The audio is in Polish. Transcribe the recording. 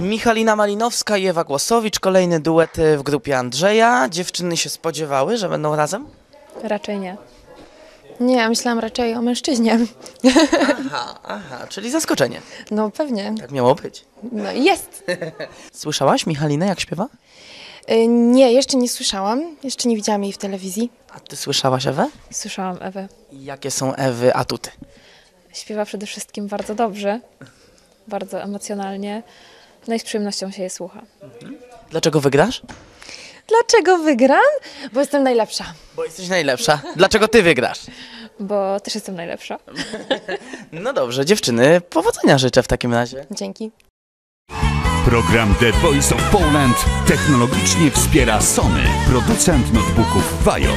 Michalina Malinowska i Ewa Głosowicz, kolejny duet y, w grupie Andrzeja. Dziewczyny się spodziewały, że będą razem? Raczej nie. Nie, ja myślałam raczej o mężczyźnie. Aha, aha, czyli zaskoczenie. No pewnie. Tak miało być. No i jest. Słyszałaś Michalinę, jak śpiewa? Y, Nie, jeszcze nie słyszałam. Jeszcze nie widziałam jej w telewizji. A ty słyszałaś Ewę? Słyszałam Ewę. I Jakie są Ewy atuty? Śpiewa przede wszystkim bardzo dobrze, bardzo emocjonalnie. No i z przyjemnością się je słucha. Dlaczego wygrasz? Dlaczego wygram? Bo jestem najlepsza. Bo jesteś najlepsza. Dlaczego ty wygrasz? Bo też jestem najlepsza. No dobrze, dziewczyny, powodzenia życzę w takim razie. Dzięki. Program The Voice of Poland technologicznie wspiera Sony, producent notebooków Vajo.